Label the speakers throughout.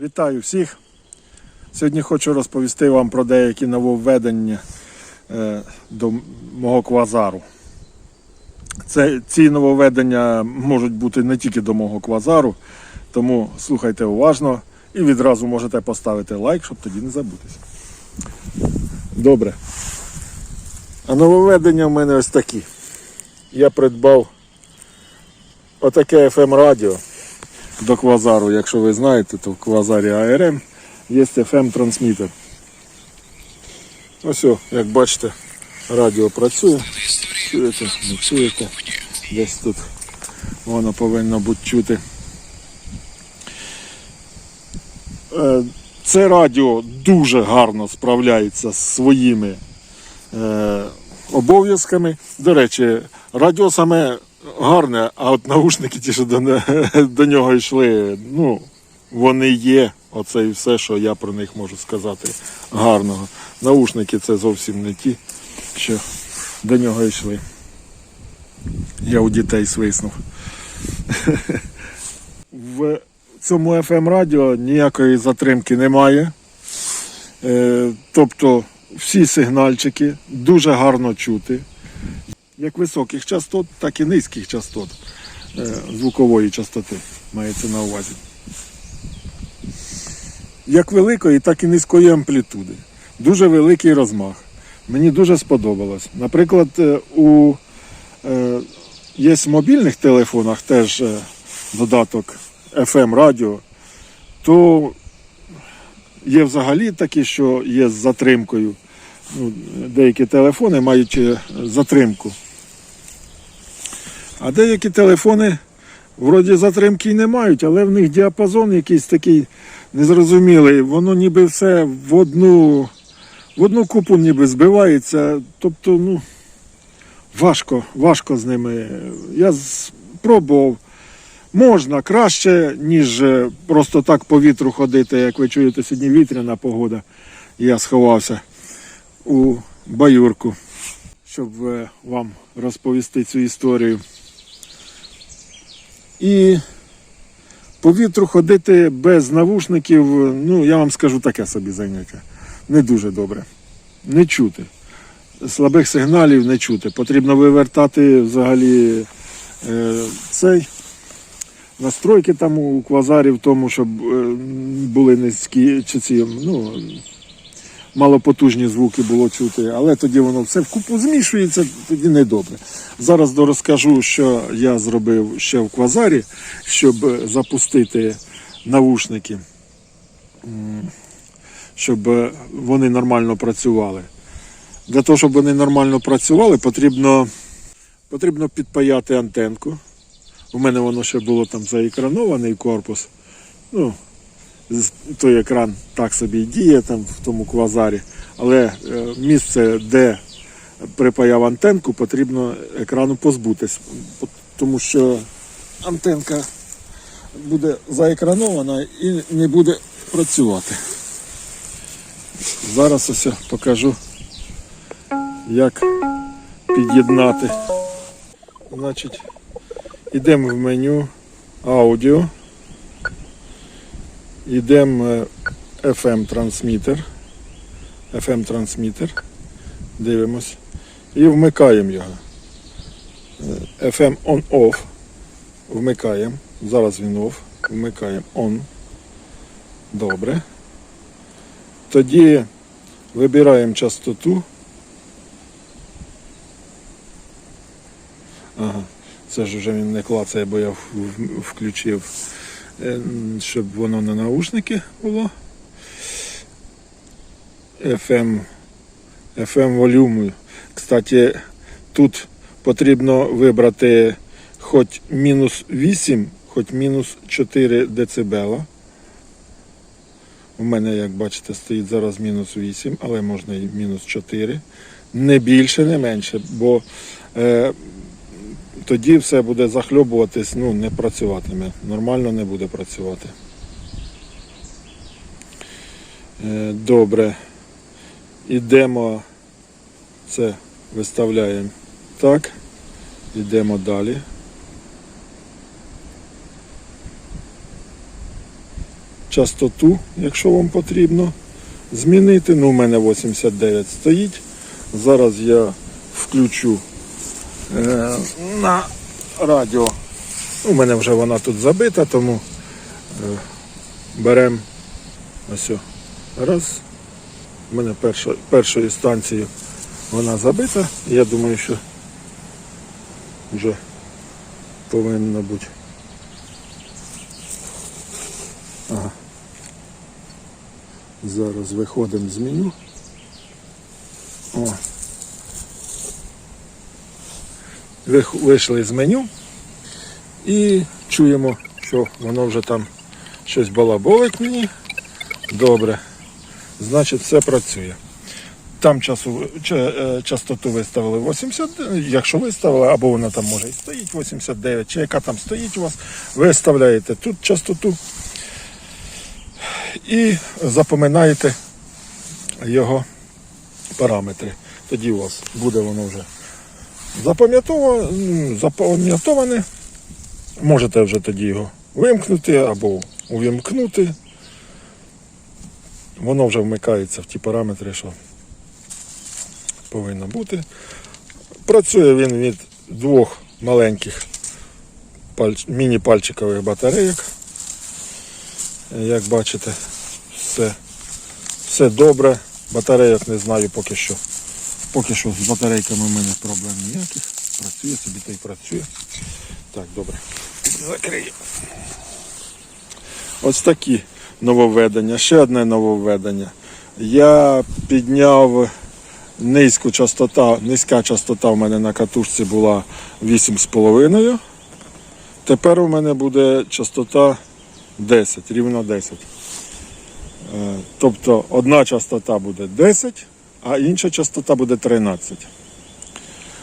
Speaker 1: Вітаю всіх. Сьогодні хочу розповісти вам про деякі нововведення е, до мого квазару. Це, ці нововведення можуть бути не тільки до мого квазару, тому слухайте уважно і відразу можете поставити лайк, щоб тоді не забутися. Добре. А нововведення в мене ось такі. Я придбав отаке FM радіо до квазару, якщо ви знаєте, то в квазарі ARM є FM трансмітер. Ось, як бачите, радіо працює. Чуєте, не чуєте. Десь тут воно повинно бути чути. Е, Це радіо дуже гарно справляється з своїми е, обов'язками. До речі, радіо саме гарне, а от наушники ті, що до, до нього йшли, ну, вони є. Оце і все, що я про них можу сказати гарного. Наушники це зовсім не ті, що до нього йшли. Я у дітей свиснув. В цьому FM радіо ніякої затримки немає. Е, Тобто всі сигнальчики дуже гарно чути. Як високих частот, так і низьких частот е, звукової частоти мається на увазі. Як великої, так і низької амплітуди. Дуже великий розмах. Мені дуже сподобалось. Наприклад, е, у е, є в мобільних телефонах теж додаток FM радіо, то є взагалі такі, що є з затримкою. Ну, деякі телефони мають затримку. А деякі телефони вроді затримки й не мають, але в них діапазон якийсь такий незрозумілий. Воно ніби все в одну, в одну купу ніби збивається. Тобто, ну, важко, важко з ними. Я спробував. Можна краще, ніж е, просто так по вітру ходити, як ви чуєте, сьогодні вітряна погода. Я сховався у баюрку, щоб е, вам розповісти цю історію. І по вітру ходити без навушників, ну я вам скажу таке собі заняття. Не дуже добре. Не чути. Слабих сигналів не чути. Потрібно вивертати взагалі е, цей настройки там у квазарі в тому, щоб е, були низькі чи ці, ну, малопотужні звуки було чути, але тоді воно все вкупу змішується, тоді недобре. Зараз дорозкажу, що я зробив ще в квазарі, щоб е, запустити навушники, щоб е, вони нормально працювали. Для того, щоб вони нормально працювали, потрібно, потрібно підпаяти антенку. У мене воно ще було там заекранований корпус. Ну, той екран так собі й діє там в тому квазарі. Але е, місце, де припаяв антенку, потрібно екрану позбутись. Тому що антенка буде заекранована і не буде працювати. Зараз ось я покажу, як під'єднати. Значить, Йдемо в меню аудіо. Йдемо FM трансмітер. FM трансмітер. Дивимось. І вмикаємо його. Е, FM on-off. Вмикаємо. Зараз він off. Вмикаємо on. Добре. Тоді вибираємо частоту. Ага. Це ж вже він не клацає, бо я включив, е, щоб воно на наушники було. FM, FM волюму. Кстати, тут потрібно вибрати хоч мінус 8, хоч мінус 4 дБ. У мене, як бачите, стоїть зараз мінус 8, але можна і мінус 4. Не більше, не менше, бо е, тоді все буде захльобуватись, ну, не працюватиме. Нормально не буде працювати. Е, Добре. Ідемо. Це виставляємо так. Йдемо далі. частоту, якщо вам потрібно змінити. Ну, у мене 89 стоїть. Зараз я включу на радіо. У мене вже вона тут забита, тому е, беремо ось. Раз. У мене перша, першою станцією вона забита. Я думаю, що вже повинно бути. Ага. Зараз виходимо з меню. О. Вих- Вийшли з меню і чуємо, що воно вже там щось балаболить мені. Добре. Значить, все працює. Там часу, е, частоту виставили 80, якщо виставили, або вона там може і стоїть 89, чи яка там стоїть у вас, ви вставляєте тут частоту і запоминаєте його параметри. Тоді у вас буде воно вже запам'ятоване, ну. Можете вже тоді його вимкнути або увімкнути. Воно вже вмикається в ті параметри, що повинно бути. Працює він від двох маленьких міні-пальчикових батарейок. Як бачите, все, все добре. Батарейок не знаю поки що. Поки що з батарейками в мене проблем ніяких. Працює собі та й працює. Так, добре. Закрию. Ось такі нововведення. Ще одне нововведення. Я підняв низьку частота, низька частота в мене на катушці була 8,5. Тепер у мене буде частота 10, рівно 10. Е, Тобто одна частота буде 10, а інша частота буде 13.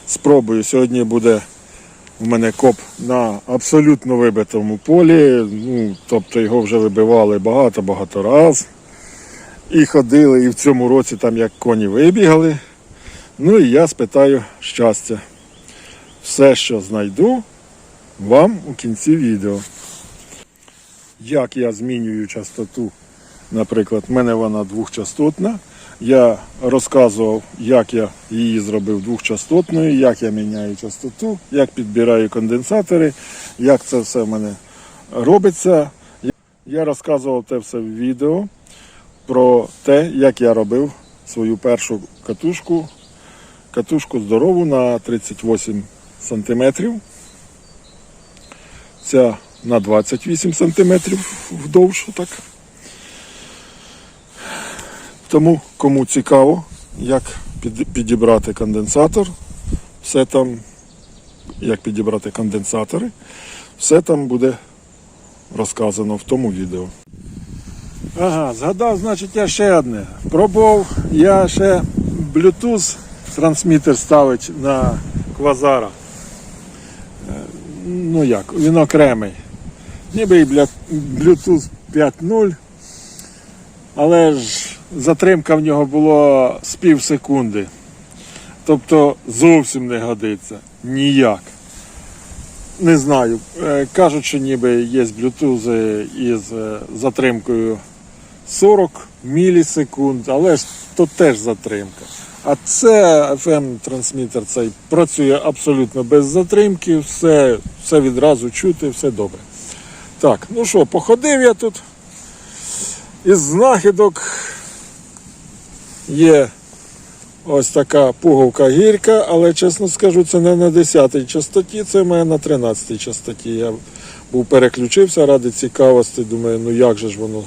Speaker 1: Спробую. Сьогодні буде у мене коп на абсолютно вибитому полі. Ну, тобто його вже вибивали багато-багато раз. І ходили, і в цьому році там як коні вибігали. Ну і я спитаю щастя. Все, що знайду, вам у кінці відео. Як я змінюю частоту, наприклад, в мене вона двохчастотна. Я розказував, як я її зробив двохчастотною, як я міняю частоту, як підбираю конденсатори, як це все в мене робиться. Я розказував те все в відео про те, як я робив свою першу катушку. Катушку здорову на 38 сантиметрів. Ця на 28 сантиметрів вдовж. Так. Тому кому цікаво, як підібрати конденсатор, все там, як підібрати конденсатори, все там буде розказано в тому відео. Ага, згадав, значить, я ще одне. Пробував я ще Bluetooth трансмітер ставить на квазара. Е, Ну як, він окремий. Ніби і Bluetooth 5.0, але ж затримка в нього була з пів секунди. Тобто зовсім не годиться. Ніяк. Не знаю. Е, Кажуть, що ніби є Bluetooth із е, затримкою 40 мілісекунд, але ж то теж затримка. А це FM трансмітер цей працює абсолютно без затримки, все, все відразу чути, все добре. Так, ну що, походив я тут. Із знахідок є ось така пуговка гірка, але чесно скажу, це не на 10-й частоті, це в мене на 13-й частоті. Я був переключився ради цікавості, думаю, ну як же ж воно,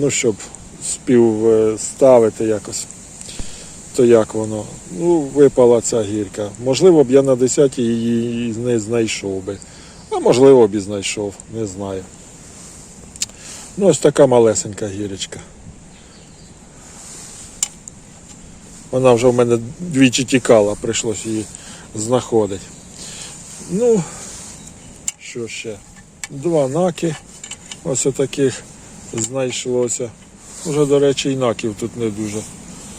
Speaker 1: ну щоб співставити якось. То як воно? Ну, випала ця гірка. Можливо б я на 10 її не знайшов би. А можливо б і знайшов, не знаю. Ну, ось така малесенька гірочка. Вона вже в мене двічі тікала, прийшлось її знаходити. Ну, що ще? Два наки. Ось таких знайшлося. Уже, до речі, і наків тут не дуже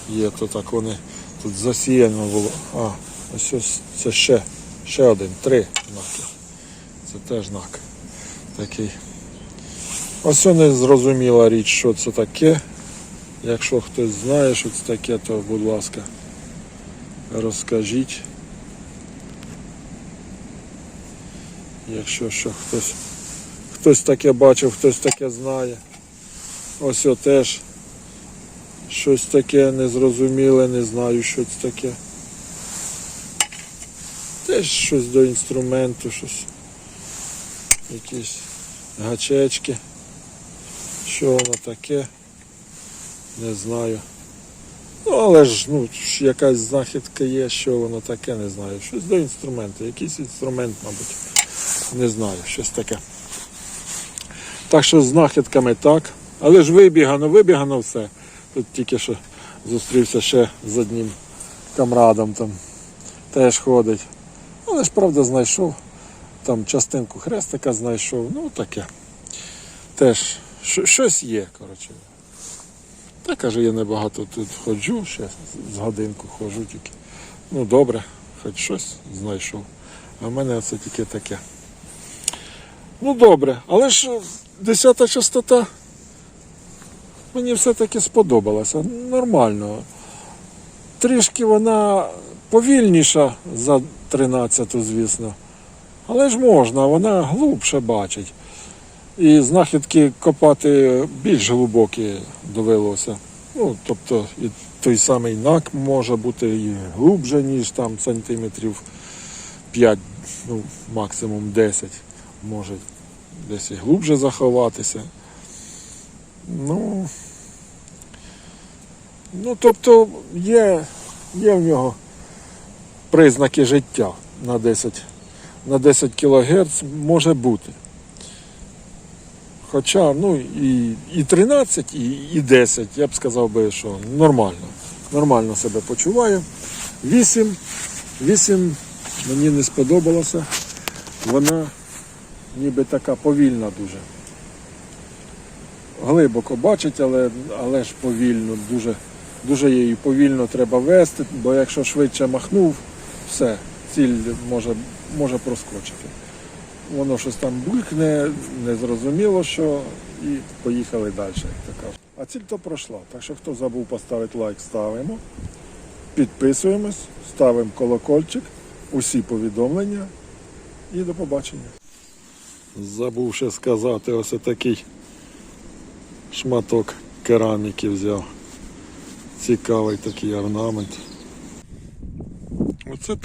Speaker 1: є, то так вони тут засіяно було. А, ось ось це ще, ще один, три наки. Це теж нак. Такий. Ось не зрозуміла річ, що це таке. Якщо хтось знає, що це таке, то будь ласка, розкажіть. Якщо що хтось, хтось таке бачив, хтось таке знає. Ось о теж щось таке незрозуміле, не знаю, що це таке. Теж щось до інструменту, щось. Якісь гачечки. Що воно таке? Не знаю. Ну, але ж ну, якась знахідка є, що воно таке, не знаю. Щось до інструменту. Якийсь інструмент, мабуть. Не знаю, щось таке. Так що з знахідками так. Але ж вибігано, вибігано все. Тут тільки що зустрівся ще з одним камрадом там. Теж ходить. Але ж правда знайшов. Там частинку хрестика знайшов. Ну таке. Теж щось є, коротше. Та каже, я небагато тут ходжу, ще з годинку ходжу тільки. Ну добре, хоч щось знайшов. А в мене це тільки таке. Ну добре, але ж десята частота мені все-таки сподобалася. Нормально. Трішки вона повільніша за 13, звісно. Але ж можна, вона глибше бачить. І знахідки копати більш глибокі довелося. Ну, тобто і той самий нак може бути і глибше, ніж там сантиметрів 5, ну, максимум 10. Може десь і глибше заховатися. Ну, ну тобто є, є в нього признаки життя на 10, на 10 кГц може бути. Хоча, ну, і, і 13, і, і 10, я б сказав би, що нормально. Нормально себе почуваю. 8, 8 мені не сподобалося. Вона ніби така повільна дуже. Глибоко бачить, але, але ж повільно, дуже, дуже її повільно треба вести, бо якщо швидше махнув, все, ціль може, може проскочити воно щось там булькне, незрозуміло що, і поїхали далі, як то кажуть. А ціль то пройшла. Так що хто забув поставити лайк, ставимо. Підписуємось, ставимо колокольчик, усі повідомлення і до побачення. Забув ще сказати, ось такий шматок кераміки взяв. Цікавий такий орнамент. Оце